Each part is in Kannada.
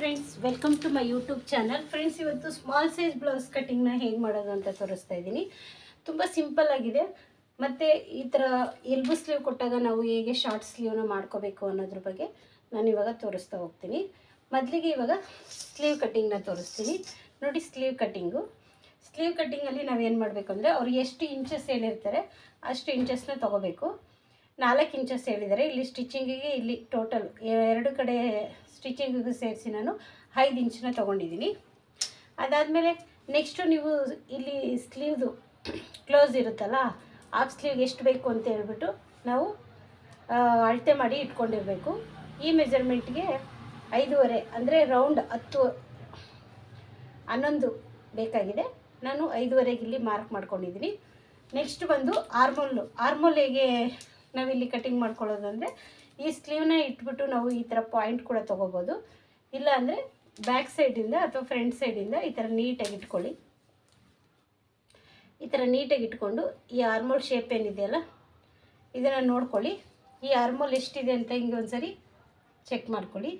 Friends welcome to my YouTube channel friends ಇವತ್ತು ಸ್ಮಾಲ್ ಸೈಜ್ ಬ್ಲೌಸ್ ಕಟ್ಟಿಂಗ್ನ ಹೇಗೆ ಮಾಡೋದು ಅಂತ ತೋರಿಸ್ತಾ ಇದ್ದೀನಿ. ತುಂಬ ಸಿಂಪಲ್ ಆಗಿದೆ. ಮತ್ತು ಈ ಥರ ಎಲ್ಬು ಸ್ಲೀವ್ ಕೊಟ್ಟಾಗ ನಾವು ಹೇಗೆ ಶಾರ್ಟ್ ಸ್ಲೀವ್ನ ಮಾಡ್ಕೋಬೇಕು ಅನ್ನೋದ್ರ ಬಗ್ಗೆ ನಾನು ಇವಾಗ ತೋರಿಸ್ತಾ ಹೋಗ್ತೀನಿ. ಮೊದಲಿಗೆ ಇವಾಗ ಸ್ಲೀವ್ ಕಟ್ಟಿಂಗ್ನ ತೋರಿಸ್ತೀನಿ. ನೋಡಿ ಸ್ಲೀವ್ ಕಟ್ಟಿಂಗು ಸ್ಲೀವ್ ಕಟ್ಟಿಂಗಲ್ಲಿ ನಾವೇನು ಮಾಡಬೇಕು ಅಂದರೆ ಅವ್ರು ಎಷ್ಟು ಇಂಚಸ್ ಹೇಳಿರ್ತಾರೆ, ಅಷ್ಟು ಇಂಚಸ್ನ ತೊಗೋಬೇಕು. ನಾಲ್ಕು ಇಂಚಸ್ ಹೇಳಿದ್ದಾರೆ. ಇಲ್ಲಿ ಸ್ಟಿಚಿಂಗಿಗೆ ಇಲ್ಲಿ ಟೋಟಲ್ ಎರಡು ಕಡೆ ಸ್ಟಿಚಿಂಗಿಗೆ ಸೇರಿಸಿ ನಾನು ಐದು ಇಂಚನ್ನ ತೊಗೊಂಡಿದ್ದೀನಿ. ಅದಾದಮೇಲೆ ನೆಕ್ಸ್ಟು ನೀವು ಇಲ್ಲಿ ಸ್ಲೀವ್ದು ಕ್ಲೋಸ್ ಇರುತ್ತಲ್ಲ ಆಫ್ ಸ್ಲೀವ್ಗೆ ಎಷ್ಟು ಬೇಕು ಅಂತ ಹೇಳ್ಬಿಟ್ಟು ನಾವು ಆ, ಅಳತೆ ಮಾಡಿ ಇಟ್ಕೊಂಡಿರಬೇಕು. ಈ ಮೆಜರ್ಮೆಂಟ್ಗೆ ಐದೂವರೆ ಅಂದರೆ ರೌಂಡ್ ಹತ್ತು ಹನ್ನೊಂದು ಬೇಕಾಗಿದೆ. ನಾನು ಐದುವರೆಗೆ ಇಲ್ಲಿ ಮಾರ್ಕ್ ಮಾಡ್ಕೊಂಡಿದ್ದೀನಿ. ನೆಕ್ಸ್ಟ್ ಬಂದು ಆರ್ಮೋಲ್ ಆರ್ಮೋಲ್ ಹೇಗೆ ನಾವಿಲ್ಲಿ ಕಟಿಂಗ್ ಮಾಡ್ಕೊಳ್ಳೋದು ಅಂದರೆ ಈ ಸ್ಲೀವ್ನ ಇಟ್ಬಿಟ್ಟು ನಾವು ಈ ಥರ ಪಾಯಿಂಟ್ ಕೂಡ ತೊಗೋಬೋದು. ಇಲ್ಲ ಅಂದರೆ ಬ್ಯಾಕ್ ಸೈಡಿಂದ ಅಥವಾ ಫ್ರಂಟ್ ಸೈಡಿಂದ ಈ ಥರ ನೀಟಾಗಿ ಇಟ್ಕೊಳ್ಳಿ. ಈ ಥರ ನೀಟಾಗಿ ಇಟ್ಕೊಂಡು ಈ ಆರ್ಮೋಲ್ ಶೇಪ್ ಏನಿದೆಯಲ್ಲ ಇದನ್ನು ನೋಡ್ಕೊಳ್ಳಿ. ಈ ಆರ್ಮೋಲ್ ಎಷ್ಟಿದೆ ಅಂತ ಹಿಂಗೆ ಒಂದ್ಸರಿ ಚೆಕ್ ಮಾಡ್ಕೊಳ್ಳಿ.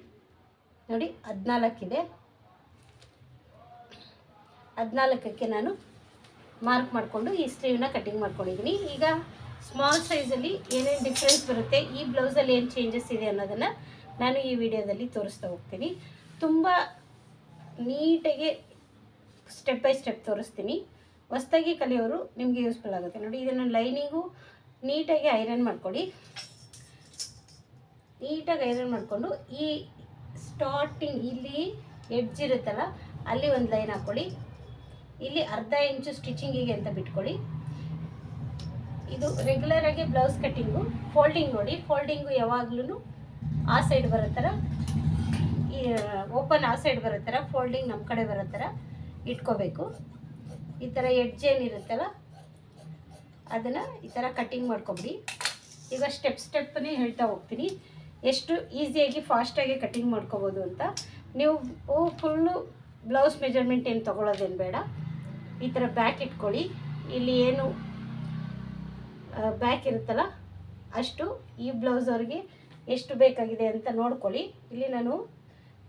ನೋಡಿ ಹದಿನಾಲ್ಕಿದೆ ಹದಿನಾಲ್ಕಕ್ಕೆ ನಾನು ಮಾರ್ಕ್ ಮಾಡಿಕೊಂಡು ಈ ಸ್ಲೀವ್ನ ಕಟ್ಟಿಂಗ್ ಮಾಡ್ಕೊಂಡಿದ್ದೀನಿ. ಈಗ ಸ್ಮಾಲ್ ಸೈಜಲ್ಲಿ ಏನೇನು ಡಿಫ್ರೆನ್ಸ್ ಬರುತ್ತೆ, ಈ ಬ್ಲೌಸಲ್ಲಿ ಏನು ಚೇಂಜಸ್ ಇದೆ ಅನ್ನೋದನ್ನು ನಾನು ಈ ವಿಡಿಯೋದಲ್ಲಿ ತೋರಿಸ್ತಾ ಹೋಗ್ತೀನಿ. ತುಂಬ ನೀಟಾಗಿ ಸ್ಟೆಪ್ ಬೈ ಸ್ಟೆಪ್ ತೋರಿಸ್ತೀನಿ. ಹೊಸ್ದಾಗಿ ಕಲಿಯೋರು ನಿಮಗೆ ಯೂಸ್ಫುಲ್ ಆಗುತ್ತೆ. ನೋಡಿ, ಇದನ್ನು ಲೈನಿಂಗು ನೀಟಾಗಿ ಐರನ್ ಮಾಡ್ಕೊಳ್ಳಿ. ನೀಟಾಗಿ ಐರನ್ ಮಾಡಿಕೊಂಡು ಈ ಸ್ಟಾರ್ಟಿಂಗ್ ಇಲ್ಲಿ ಎಡ್ಜ್ ಇರುತ್ತಲ್ಲ, ಅಲ್ಲಿ ಒಂದು ಲೈನ್ ಹಾಕ್ಕೊಳ್ಳಿ ಇಲ್ಲಿ ಅರ್ಧ ಇಂಚು ಸ್ಟಿಚಿಂಗಿಗೆ ಅಂತ ಬಿಟ್ಕೊಳ್ಳಿ. ಇದು ರೆಗ್ಯುಲರ್ ಆಗಿ ಬ್ಲೌಸ್ ಕಟ್ಟಿಂಗು ಫೋಲ್ಡಿಂಗ್ ನೋಡಿ ಫೋಲ್ಡಿಂಗು ಯಾವಾಗ್ಲೂ ಆ ಸೈಡ್ ಬರೋ ಥರ ಓಪನ್ ಆ ಸೈಡ್ ಬರೋ ಥರ ಫೋಲ್ಡಿಂಗ್ ನಮ್ಮ ಕಡೆ ಬರೋ ಥರ ಇಟ್ಕೋಬೇಕು. ಈ ಥರ ಎಡ್ಜ್ ಏನಿರುತ್ತಲ್ಲ, ಅದನ್ನು ಈ ಥರ ಕಟ್ಟಿಂಗ್ ಮಾಡ್ಕೊಬಿಡಿ. ಈಗ ಸ್ಟೆಪ್ ಸ್ಟೆಪ್ಪನ್ನೇ ಹೇಳ್ತಾ ಹೋಗ್ತೀನಿ. ಎಷ್ಟು ಈಸಿಯಾಗಿ ಫಾಸ್ಟಾಗಿ ಕಟ್ಟಿಂಗ್ ಮಾಡ್ಕೋಬೋದು ಅಂತ. ನೀವು ಫುಲ್ಲು ಬ್ಲೌಸ್ ಮೆಜರ್ಮೆಂಟ್ ಏನು ತೊಗೊಳೋದೇನು ಬೇಡ. ಈ ಥರ ಬ್ಯಾಕ್ ಇಟ್ಕೊಳ್ಳಿ. ಇಲ್ಲಿ ಏನು ಬ್ಯಾಕ್ ಇರುತ್ತಲ್ಲ, ಅಷ್ಟು ಈ ಬ್ಲೌಸ್ ಅವ್ರಿಗೆ ಎಷ್ಟು ಬೇಕಾಗಿದೆ ಅಂತ ನೋಡ್ಕೊಳ್ಳಿ. ಇಲ್ಲಿ ನಾನು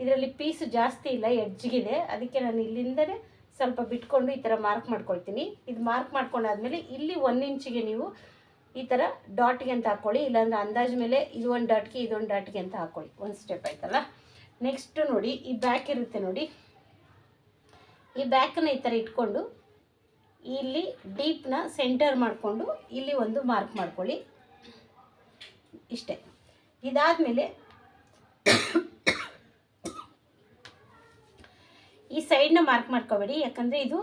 ಇದರಲ್ಲಿ ಪೀಸು ಜಾಸ್ತಿ ಇಲ್ಲ ಎಡ್ಜ್ಗಿದೆ ಅದಕ್ಕೆ ನಾನು ಇಲ್ಲಿಂದಲೇ ಸ್ವಲ್ಪ ಬಿಟ್ಕೊಂಡು ಈ ಥರ ಮಾರ್ಕ್ ಮಾಡ್ಕೊಳ್ತೀನಿ. ಇದು ಮಾರ್ಕ್ ಮಾಡ್ಕೊಂಡಾದ್ಮೇಲೆ ಇಲ್ಲಿ ಒನ್ ಇಂಚಿಗೆ ನೀವು ಈ ಥರ ಡಾಟ್ಗೆ ಅಂತ ಹಾಕ್ಕೊಳ್ಳಿ ಇಲ್ಲಾಂದ್ರೆ ಅಂದಾಜು ಮೇಲೆ ಇದು ಒಂದು ಡಾಟ್ಗೆ ಇದೊಂದು ಡಾಟ್ಗೆ ಅಂತ ಹಾಕ್ಕೊಳ್ಳಿ ಒಂದು ಸ್ಟೆಪ್ ಆಯ್ತಲ್ಲ? ನೆಕ್ಸ್ಟ್ ನೋಡಿ, ಈ ಬ್ಯಾಕ್ ಇರುತ್ತೆ ನೋಡಿ. ಈ ಬ್ಯಾಕನ್ನು ಈ ಥರ ಇಟ್ಕೊಂಡು ಇಲ್ಲಿ ಡೀಪ್ನ ಸೆಂಟರ್ ಮಾಡಿಕೊಂಡು ಇಲ್ಲಿ ಒಂದು ಮಾರ್ಕ್ ಮಾಡ್ಕೊಳ್ಳಿ. ಇಷ್ಟೇ. ಇದಾದಮೇಲೆ ಈ ಸೈಡ್ನ ಮಾರ್ಕ್ ಮಾಡ್ಕೋಬೇಡಿ. ಯಾಕಂದರೆ ಇದು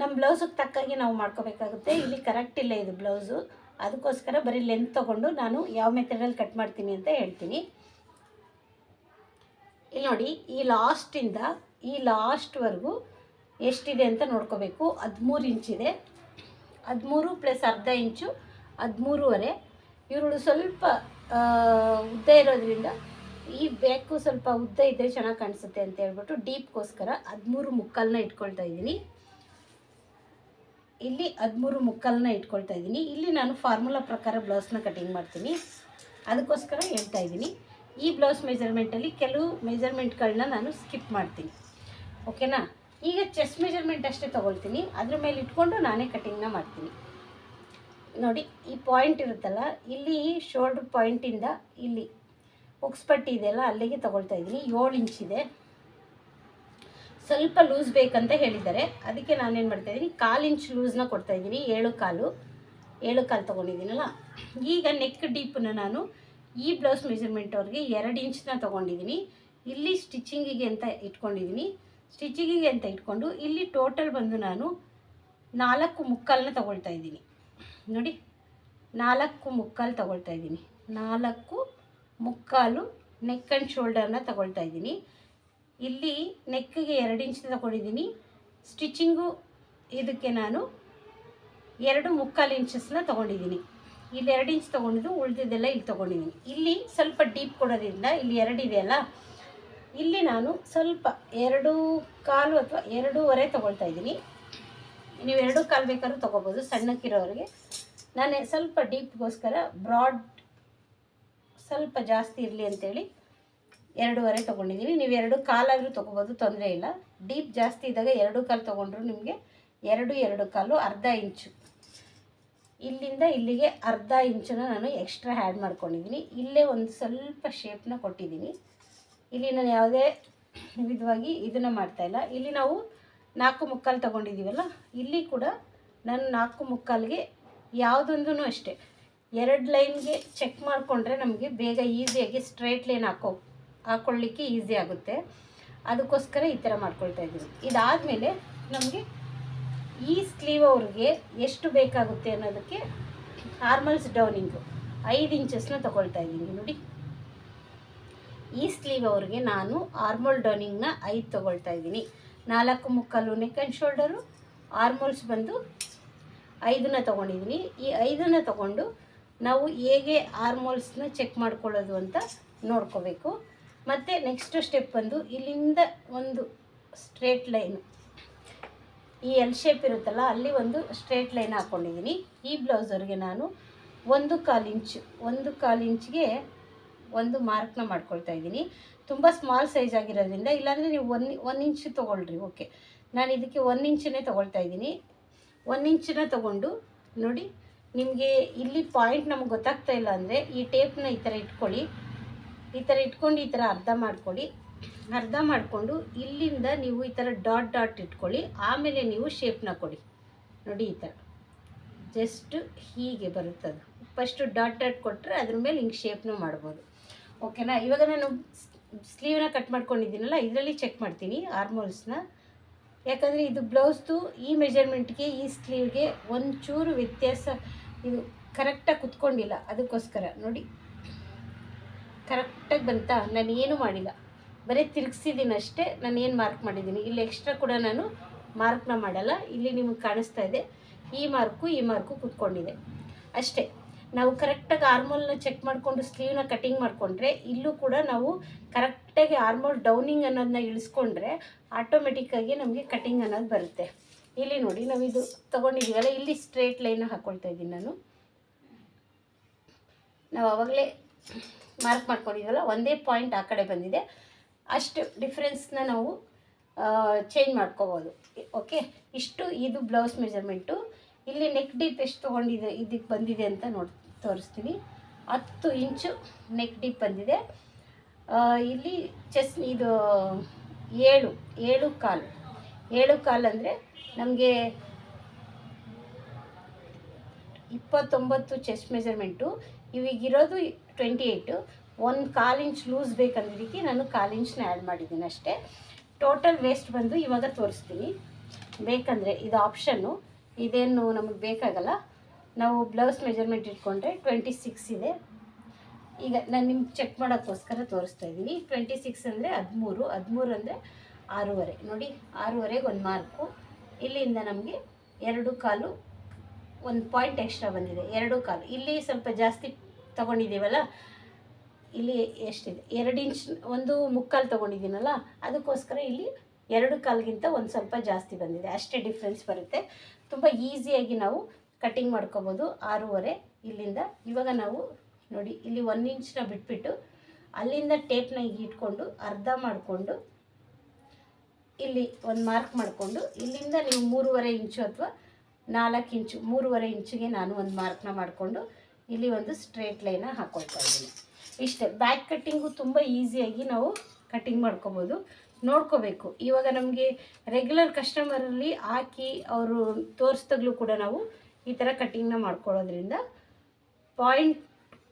ನಮ್ಮ ಬ್ಲೌಸಿಗೆ ತಕ್ಕಾಗಿ ನಾವು ಮಾಡ್ಕೋಬೇಕಾಗುತ್ತೆ. ಇಲ್ಲಿ ಕರೆಕ್ಟ್ ಇಲ್ಲ ಇದು ಬ್ಲೌಸು ಅದಕ್ಕೋಸ್ಕರ ಬರೀ ಲೆಂತ್ ತೊಗೊಂಡು ನಾನು ಯಾವ ಮೆಥಡಲ್ಲಿ ಕಟ್ ಮಾಡ್ತೀನಿ ಅಂತ ಹೇಳ್ತೀನಿ. ಇಲ್ಲಿ ನೋಡಿ, ಈ ಲಾಸ್ಟಿಂದ ಈ ಲಾಸ್ಟ್ವರೆಗೂ ಎಷ್ಟಿದೆ ಅಂತ ನೋಡ್ಕೋಬೇಕು. ಹದಿಮೂರು ಇಂಚಿದೆ ಹದಿಮೂರು ಪ್ಲಸ್ ಅರ್ಧ ಇಂಚು ಹದಿಮೂರುವರೆ. ಇವರು ಸ್ವಲ್ಪ ಉದ್ದ ಇರೋದ್ರಿಂದ ಈ ಬ್ಯಾಕು ಸ್ವಲ್ಪ ಉದ್ದ ಇದ್ದರೆ ಚೆನ್ನಾಗಿ ಕಾಣಿಸುತ್ತೆ ಅಂತ ಹೇಳ್ಬಿಟ್ಟು ಡೀಪ್ಗೋಸ್ಕರ ಹದಿಮೂರು ಮುಕ್ಕಲ್ನ ಇಟ್ಕೊಳ್ತಾ ಇದ್ದೀನಿ. ಇಲ್ಲಿ ಹದಿಮೂರು ಮುಕ್ಕಲ್ನ ಇಟ್ಕೊಳ್ತಾ ಇದ್ದೀನಿ. ಇಲ್ಲಿ ನಾನು ಫಾರ್ಮುಲಾ ಪ್ರಕಾರ ಬ್ಲೌಸ್ನ ಕಟಿಂಗ್ ಮಾಡ್ತೀನಿ. ಅದಕ್ಕೋಸ್ಕರ ಹೇಳ್ತಾ ಇದ್ದೀನಿ. ಈ ಬ್ಲೌಸ್ ಮೆಜರ್ಮೆಂಟಲ್ಲಿ ಕೆಲವು ಮೆಜರ್ಮೆಂಟ್ಗಳನ್ನ ನಾನು ಸ್ಕಿಪ್ ಮಾಡ್ತೀನಿ. ಓಕೆನಾ? ಈಗ ಚೆಸ್ಟ್ ಮೆಜರ್ಮೆಂಟ್ ಅಷ್ಟೇ ತೊಗೊಳ್ತೀನಿ. ಅದ್ರ ಮೇಲೆ ಇಟ್ಕೊಂಡು ನಾನೇ ಕಟಿಂಗ್ನ ಮಾಡ್ತೀನಿ. ನೋಡಿ, ಈ ಪಾಯಿಂಟ್ ಇರುತ್ತಲ್ಲ, ಇಲ್ಲಿ ಶೋಲ್ಡ್ರ್ ಪಾಯಿಂಟಿಂದ ಇಲ್ಲಿ ಉಕ್ಸ್ಪಟ್ಟಿ ಇದೆಯಲ್ಲ ಅಲ್ಲಿಗೆ ತೊಗೊಳ್ತಾ ಇದ್ದೀನಿ. ಏಳು ಇದೆ. ಸ್ವಲ್ಪ ಲೂಸ್ ಬೇಕಂತ ಹೇಳಿದ್ದಾರೆ. ಅದಕ್ಕೆ ನಾನೇನು ಮಾಡ್ತಾ ಇದ್ದೀನಿ, ಕಾಲು ಇಂಚ್ ಲೂಸ್ನ ಕೊಡ್ತಾ ಇದ್ದೀನಿ, ಏಳು ಕಾಲು. ಏಳು ಕಾಲು ತೊಗೊಂಡಿದ್ದೀನಲ್ಲ. ಈಗ ನೆಕ್ ಡೀಪನ್ನ ನಾನು ಈ ಬ್ಲೌಸ್ ಮೆಜರ್ಮೆಂಟ್ ಅವ್ರಿಗೆ ಎರಡು ಇಂಚ್ನ ತೊಗೊಂಡಿದ್ದೀನಿ. ಇಲ್ಲಿ ಸ್ಟಿಚಿಂಗಿಗೆ ಅಂತ ಇಟ್ಕೊಂಡಿದ್ದೀನಿ. ಸ್ಟಿಚಿಂಗಿಗೆ ಅಂತ ಇಟ್ಕೊಂಡು ಇಲ್ಲಿ ಟೋಟಲ್ ಬಂದು ನಾನು ನಾಲ್ಕು ಮುಕ್ಕಾಲನ್ನ ತಗೊಳ್ತಾ ಇದ್ದೀನಿ. ನೋಡಿ, ನಾಲ್ಕು ಮುಕ್ಕಾಲು ತಗೊಳ್ತಾ ಇದ್ದೀನಿ. ನಾಲ್ಕು ಮುಕ್ಕಾಲು ನೆಕ್ ಆ್ಯಂಡ್ ಶೋಲ್ಡರ್ನ ತಗೊಳ್ತಾ ಇದ್ದೀನಿ. ಇಲ್ಲಿ ನೆಕ್ಗೆ ಎರಡು ಇಂಚ್ ತಗೊಂಡಿದ್ದೀನಿ. ಸ್ಟಿಚಿಂಗು ಇದಕ್ಕೆ ನಾನು ಎರಡು ಮುಕ್ಕಾಲು ಇಂಚಸ್ನ ತೊಗೊಂಡಿದ್ದೀನಿ. ಇಲ್ಲಿ ಎರಡು ಇಂಚ್ ತೊಗೊಂಡಿದ್ದು ಉಳಿದಿದ್ದೆಲ್ಲ ಇಲ್ಲಿ ತೊಗೊಂಡಿದ್ದೀನಿ. ಇಲ್ಲಿ ಸ್ವಲ್ಪ ಡೀಪ್ ಕೊಡೋದ್ರಿಂದ ಇಲ್ಲಿ ಎರಡು ಇದೆಯಲ್ಲ ಇಲ್ಲಿ ನಾನು ಸ್ವಲ್ಪ ಎರಡು ಕಾಲು ಅಥವಾ ಎರಡೂವರೆ ತೊಗೊಳ್ತಾ ಇದ್ದೀನಿ. ನೀವು ಎರಡು ಕಾಲು ಬೇಕಾದ್ರೂ ತೊಗೋಬೋದು ಸಣ್ಣಕ್ಕಿರೋರಿಗೆ. ನಾನು ಸ್ವಲ್ಪ ಡೀಪ್ಗೋಸ್ಕರ ಬ್ರಾಡ್ ಸ್ವಲ್ಪ ಜಾಸ್ತಿ ಇರಲಿ ಅಂತೇಳಿ ಎರಡೂವರೆ ತೊಗೊಂಡಿದ್ದೀನಿ. ನೀವು ಎರಡು ಕಾಲಾದರೂ ತೊಗೋಬೋದು, ತೊಂದರೆ ಇಲ್ಲ. ಡೀಪ್ ಜಾಸ್ತಿ ಇದ್ದಾಗ ಎರಡು ಕಾಲು ತೊಗೊಂಡ್ರು ನಿಮಗೆ ಎರಡು ಎರಡು ಕಾಲು ಅರ್ಧ ಇಂಚು. ಇಲ್ಲಿಂದ ಇಲ್ಲಿಗೆ ಅರ್ಧ ಇಂಚನ್ನು ನಾನು ಎಕ್ಸ್ಟ್ರಾ ಆ್ಯಡ್ ಮಾಡ್ಕೊಂಡಿದ್ದೀನಿ. ಇಲ್ಲೇ ಒಂದು ಸ್ವಲ್ಪ ಶೇಪ್ನ ಕೊಟ್ಟಿದ್ದೀನಿ. ಇಲ್ಲಿ ನಾನು ಯಾವುದೇ ವಿಧವಾಗಿ ಇದನ್ನು ಮಾಡ್ತಾಯಿಲ್ಲ ಇಲ್ಲಿ. ನಾವು ನಾಲ್ಕು ಮುಕ್ಕಾಲು ತಗೊಂಡಿದ್ದೀವಲ್ಲ ಇಲ್ಲಿ ಕೂಡ ನಾನು ನಾಲ್ಕು ಮುಕ್ಕಾಲಿಗೆ ಯಾವುದೊಂದೂ ಅಷ್ಟೇ. ಎರಡು ಲೈನ್ಗೆ ಚೆಕ್ ಮಾಡಿಕೊಂಡ್ರೆ ನಮಗೆ ಬೇಗ ಈಸಿಯಾಗಿ ಸ್ಟ್ರೈಟ್ ಲೈನ್ ಹಾಕೋ ಹಾಕ್ಕೊಳ್ಳಿಕ್ಕೆ ಈಸಿ ಆಗುತ್ತೆ. ಅದಕ್ಕೋಸ್ಕರ ಈ ಥರ ಮಾಡ್ಕೊಳ್ತಾ ಇದ್ದೀವಿ. ಇದಾದಮೇಲೆ ನಮಗೆ ಈ ಸ್ಲೀವ್ ಅವ್ರಿಗೆ ಎಷ್ಟು ಬೇಕಾಗುತ್ತೆ ಅನ್ನೋದಕ್ಕೆ ಆರ್ಮಲ್ಸ್ ಡೌನಿಂಗು. ಐದು ಇಂಚಸ್ನ ತೊಗೊಳ್ತಾ ಇದ್ದೀನಿ ನೋಡಿ. ಈ ಸ್ಲೀವ್ ಅವ್ರಿಗೆ ನಾನು ಆರ್ಮೋಲ್ ಡೋನಿಂಗ್ನ ಐದು ತೊಗೊಳ್ತಾ ಇದ್ದೀನಿ. ನಾಲ್ಕು ಮುಕ್ಕಾಲು ನೆಕ್ ಆ್ಯಂಡ್ ಶೋಲ್ಡರು ಆರ್ಮೋಲ್ಸ್ ಬಂದು ಐದನ್ನ ತೊಗೊಂಡಿದ್ದೀನಿ. ಈ ಐದನ್ನ ತೊಗೊಂಡು ನಾವು ಹೇಗೆ ಆರ್ಮೋಲ್ಸ್ನ ಚೆಕ್ ಮಾಡ್ಕೊಳ್ಳೋದು ಅಂತ ನೋಡ್ಕೋಬೇಕು. ಮತ್ತು ನೆಕ್ಸ್ಟ್ ಸ್ಟೆಪ್ ಬಂದು ಇಲ್ಲಿಂದ ಒಂದು ಸ್ಟ್ರೇಟ್ ಲೈನ್ ಈ ಎಲ್ ಶೇಪ್ ಇರುತ್ತಲ್ಲ, ಅಲ್ಲಿ ಒಂದು ಸ್ಟ್ರೇಟ್ ಲೈನ್ ಹಾಕ್ಕೊಂಡಿದ್ದೀನಿ ಈ ಬ್ಲೌಸವ್ರಿಗೆ ನಾನು ಒಂದು ಕಾಲು ಇಂಚು ಒಂದು ಕಾಲು ಇಂಚ್ಗೆ ಒಂದು ಮಾರ್ಕ್ನ ಮಾಡ್ಕೊಳ್ತಾ ಇದ್ದೀನಿ. ತುಂಬ ಸ್ಮಾಲ್ ಸೈಜ್ ಆಗಿರೋದ್ರಿಂದ, ಇಲ್ಲಾಂದರೆ ನೀವು ಒನ್ ಒನ್ ಇಂಚ್ ತೊಗೊಳ್ರಿ ಓಕೆ ನಾನು ಇದಕ್ಕೆ ಒನ್ ಇಂಚನ್ನೇ ತೊಗೊಳ್ತಾ ಇದ್ದೀನಿ. ಒನ್ ಇಂಚನ್ನ ತೊಗೊಂಡು, ನೋಡಿ, ನಿಮಗೆ ಇಲ್ಲಿ ಪಾಯಿಂಟ್ ನಮ್ಗೆ ಗೊತ್ತಾಗ್ತಾ ಇಲ್ಲ ಅಂದರೆ, ಈ ಟೇಪ್ನ ಈ ಥರ ಇಟ್ಕೊಳ್ಳಿ. ಈ ಥರ ಇಟ್ಕೊಂಡು ಈ ಥರ ಅರ್ಧ ಮಾಡ್ಕೊಳ್ಳಿ. ಅರ್ಧ ಮಾಡಿಕೊಂಡು ಇಲ್ಲಿಂದ ನೀವು ಈ ಥರ ಡಾಟ್ ಡಾಟ್ ಇಟ್ಕೊಳ್ಳಿ. ಆಮೇಲೆ ನೀವು ಶೇಪ್ನ ಕೊಡಿ. ನೋಡಿ ಈ ಥರ ಜಸ್ಟ್ ಹೀಗೆ ಬರುತ್ತದು. ಫಸ್ಟು ಡಾಟ್ ಡಾಟ್ ಕೊಟ್ಟರೆ ಅದ್ರ ಮೇಲೆ ಹಿಂಗೆ ಶೇಪ್ನ ಮಾಡ್ಬೋದು. ಓಕೆನಾ ಇವಾಗ ನಾನು ಸ್ಲೀವ್ನ ಕಟ್ ಮಾಡ್ಕೊಂಡಿದ್ದೀನಲ್ಲ, ಇದರಲ್ಲಿ ಚೆಕ್ ಮಾಡ್ತೀನಿ ಆರ್ಮೋಲ್ಸ್ನ ಯಾಕಂದರೆ ಇದು ಬ್ಲೌಸ್ದು ಈ ಮೆಜರ್ಮೆಂಟ್ಗೆ ಈ ಸ್ಲೀವ್ಗೆ ಒಂಚೂರು ವ್ಯತ್ಯಾಸ ಇದು ಕರೆಕ್ಟಾಗಿ ಕುತ್ಕೊಂಡಿಲ್ಲ. ಅದಕ್ಕೋಸ್ಕರ ನೋಡಿ. ಕರೆಕ್ಟಾಗಿ ಬಂತಾ? ನಾನು ಏನು ಮಾಡಿಲ್ಲ. ಬರೀ ತಿರುಗಿಸಿದ್ದೀನಿ ಅಷ್ಟೇ, ನಾನು ಏನು ಮಾರ್ಕ್ ಮಾಡಿದ್ದೀನಿ ಇಲ್ಲಿ ಎಕ್ಸ್ಟ್ರಾ ಕೂಡ ನಾನು ಮಾರ್ಕ್ನ ಮಾಡಲ್ಲ. ಇಲ್ಲಿ ನಿಮಗೆ ಕಾಣಿಸ್ತಾ ಇದೆ. ಈ ಮಾರ್ಕು ಈ ಮಾರ್ಕು ಕುತ್ಕೊಂಡಿದೆ. ಅಷ್ಟೇ. ನಾವು ಕರೆಕ್ಟಾಗಿ ಆರ್ಮೋಲ್ನ ಚೆಕ್ ಮಾಡಿಕೊಂಡು ಸ್ಲೀವ್ನ ಕಟಿಂಗ್ ಮಾಡಿಕೊಂಡ್ರೆ ಇಲ್ಲೂ ಕೂಡ ನಾವು ಕರೆಕ್ಟಾಗಿ ಆರ್ಮೋಲ್ ಡೌನಿಂಗ್ ಅನ್ನೋದನ್ನ ಇಳಿಸ್ಕೊಂಡ್ರೆ ಆಟೋಮೆಟಿಕ್ಕಾಗಿ ನಮಗೆ ಕಟಿಂಗ್ ಅನ್ನೋದು ಬರುತ್ತೆ. ಇಲ್ಲಿ ನೋಡಿ ನಾವು ಇದು ತೊಗೊಂಡಿದ್ದೀವಲ್ಲ ಇಲ್ಲಿ ಸ್ಟ್ರೇಟ್ ಲೈನ್ ಹಾಕ್ಕೊಳ್ತಾ ಇದ್ದೀನಿ ನಾನು. ನಾವು ಆವಾಗಲೇ ಮಾರ್ಕ್ ಮಾಡ್ಕೊಂಡಿದ್ದೀವಲ್ಲ ಒಂದೇ ಪಾಯಿಂಟ್ ಆ ಕಡೆ ಬಂದಿದೆ. ಅಷ್ಟು ಡಿಫ್ರೆನ್ಸ್ನ ನಾವು ಚೇಂಜ್ ಮಾಡ್ಕೋಬೋದು. ಓಕೆ ಇಷ್ಟು, ಇದು ಬ್ಲೌಸ್ ಮೆಜರ್ಮೆಂಟು ಇಲ್ಲಿ ನೆಕ್ ಡೀಪ್ ಎಷ್ಟು ತೊಗೊಂಡಿದೆ ಇದಕ್ಕೆ ಬಂದಿದೆ ಅಂತ ನೋಡಿ ತೋರಿಸ್ತೀನಿ. ಹತ್ತು ಇಂಚು ನೆಕ್ ಡೀಪ್ ಬಂದಿದೆ. ಇಲ್ಲಿ ಚೆಸ್ ಇದು ಏಳು ಏಳು ಕಾಲು. ಏಳು ಕಾಲು ಅಂದರೆ ನಮಗೆ ಇಪ್ಪತ್ತೊಂಬತ್ತು ಚೆಸ್ಟ್ ಮೆಜರ್ಮೆಂಟು ಇವಿಗಿರೋದು ಟ್ವೆಂಟಿ ಏಯ್ಟು ಒಂದು ಕಾಲು ಇಂಚ್ ಲೂಸ್ ಬೇಕಂದಿದ್ದಕ್ಕೆ ನಾನು ಕಾಲು ಇಂಚ್ನ ಆ್ಯಡ್ ಮಾಡಿದ್ದೀನಿ ಅಷ್ಟೇ. ಟೋಟಲ್ ವೇಸ್ಟ್ ಬಂದು ಇವಾಗ ತೋರಿಸ್ತೀನಿ. ಬೇಕಂದರೆ ಇದು ಆಪ್ಷನ್ನು ಇದೇನು ನಮಗೆ ಬೇಕಾಗಲ್ಲ. ನಾವು ಬ್ಲೌಸ್ ಮೆಜರ್ಮೆಂಟ್ ಇಟ್ಕೊಂಡ್ರೆ ಟ್ವೆಂಟಿ ಸಿಕ್ಸ್ ಇದೆ. ಈಗ ನಾನು ನಿಮ್ಗೆ ಚೆಕ್ ಮಾಡೋಕ್ಕೋಸ್ಕರ ತೋರಿಸ್ತಾ ಇದ್ದೀನಿ ಟ್ವೆಂಟಿ ಸಿಕ್ಸ್ ಅಂದರೆ ಹದಿಮೂರು ಹದಿಮೂರು ಅಂದರೆ ಆರೂವರೆ. ನೋಡಿ, ಆರೂವರೆಗೆ ಒಂದು ಮಾರ್ಕು ಇಲ್ಲಿಂದ ನಮಗೆ ಎರಡು ಕಾಲು ಒಂದು ಪಾಯಿಂಟ್ ಎಕ್ಸ್ಟ್ರಾ ಬಂದಿದೆ. ಎರಡು ಕಾಲು. ಇಲ್ಲಿ ಸ್ವಲ್ಪ ಜಾಸ್ತಿ ತೊಗೊಂಡಿದ್ದೀವಲ್ಲ, ಇಲ್ಲಿ ಎಷ್ಟಿದೆ? ಎರಡು ಇಂಚ್ ಒಂದು ಮುಕ್ಕಾಲು ತೊಗೊಂಡಿದ್ದೀನಲ್ಲ, ಅದಕ್ಕೋಸ್ಕರ ಇಲ್ಲಿ ಎರಡು ಕಾಲ್ಗಿಂತ ಒಂದು ಸ್ವಲ್ಪ ಜಾಸ್ತಿ ಬಂದಿದೆ. ಅಷ್ಟೇ ಡಿಫ್ರೆನ್ಸ್ ಬರುತ್ತೆ. ತುಂಬ ಈಸಿಯಾಗಿ ನಾವು ಕಟ್ಟಿಂಗ್ ಮಾಡ್ಕೋಬೋದು ಆರೂವರೆ ಇಲ್ಲಿಂದ. ಇವಾಗ ನಾವು ನೋಡಿ, ಇಲ್ಲಿ ಒಂದು ಇಂಚನ್ನ ಬಿಟ್ಬಿಟ್ಟು ಅಲ್ಲಿಂದ ಟೇಪ್ನ ಇಟ್ಕೊಂಡು ಅರ್ಧ ಮಾಡಿಕೊಂಡು ಇಲ್ಲಿ ಒಂದು ಮಾರ್ಕ್ ಮಾಡಿಕೊಂಡು ಇಲ್ಲಿಂದ ನೀವು ಮೂರುವರೆ ಇಂಚು ಅಥವಾ ನಾಲ್ಕು ಇಂಚು ಮೂರುವರೆ ಇಂಚಿಗೆ ನಾನು ಒಂದು ಮಾರ್ಕ್ನ ಮಾಡಿಕೊಂಡು ಇಲ್ಲಿ ಒಂದು ಸ್ಟ್ರೇಟ್ ಲೈನ ಹಾಕ್ಕೊಳ್ತಾ ಇದ್ದೀನಿ. ಇಷ್ಟೇ ಬ್ಯಾಕ್ ಕಟ್ಟಿಂಗು ತುಂಬ ಈಸಿಯಾಗಿ ನಾವು ಕಟ್ಟಿಂಗ್ ಮಾಡ್ಕೋಬೋದು. ನೋಡ್ಕೋಬೇಕು. ಇವಾಗ ನಮಗೆ ರೆಗ್ಯುಲರ್ ಕಸ್ಟಮರಲ್ಲಿ ಹಾಕಿ ಅವರು ತೋರಿಸ್ದಾಗಲೂ ಕೂಡ ನಾವು ಈ ಥರ ಕಟ್ಟಿಂಗ್ನ ಮಾಡ್ಕೊಳ್ಳೋದ್ರಿಂದ ಪಾಯಿಂಟ್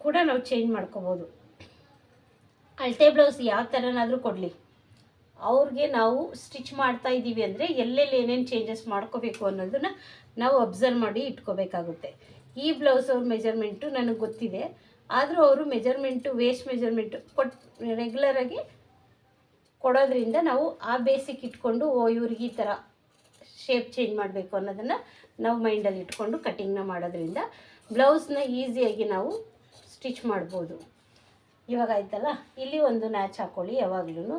ಕೂಡ ನಾವು ಚೇಂಜ್ ಮಾಡ್ಕೋಬೋದು. ಅಳತೆ ಬ್ಲೌಸ್ ಯಾವ ಥರನಾದರೂ ಕೊಡಲಿ. ಅವ್ರಿಗೆ ನಾವು ಸ್ಟಿಚ್ ಮಾಡ್ತಾ ಇದ್ದೀವಿ ಅಂದರೆ ಎಲ್ಲೆಲ್ಲಿ ಏನೇನು ಚೇಂಜಸ್ ಮಾಡ್ಕೋಬೇಕು ಅನ್ನೋದನ್ನ ನಾವು ಅಬ್ಸರ್ವ್ ಮಾಡಿ ಇಟ್ಕೋಬೇಕಾಗುತ್ತೆ. ಈ ಬ್ಲೌಸ್ ಅವ್ರ ಮೆಜರ್ಮೆಂಟು ನನಗೆ ಗೊತ್ತಿದೆ. ಆದರೂ ಅವರು ಮೆಜರ್ಮೆಂಟು ವೇಸ್ಟ್ ಮೆಜರ್ಮೆಂಟು ಕೊಟ್ ರೆಗ್ಯುಲರಾಗಿ ಕೊಡೋದ್ರಿಂದ ನಾವು ಆ ಬೇಸಿಕ್ ಇಟ್ಕೊಂಡು ಓ, ಇವ್ರಿಗೆ ಈ ಥರ ಶೇಪ್ ಚೇಂಜ್ ಮಾಡಬೇಕು ಅನ್ನೋದನ್ನು ನಾವು ಮೈಂಡಲ್ಲಿ ಇಟ್ಕೊಂಡು ಕಟ್ಟಿಂಗ್ನ ಮಾಡೋದ್ರಿಂದ ಬ್ಲೌಸ್ನ ಈಸಿಯಾಗಿ ನಾವು ಸ್ಟಿಚ್ ಮಾಡ್ಬೋದು. ಇವಾಗ ಆಯ್ತಲ್ಲ? ಇಲ್ಲಿ ಒಂದು ನ್ಯಾಚ್ ಹಾಕ್ಕೊಳ್ಳಿ ಯಾವಾಗ್ಲೂ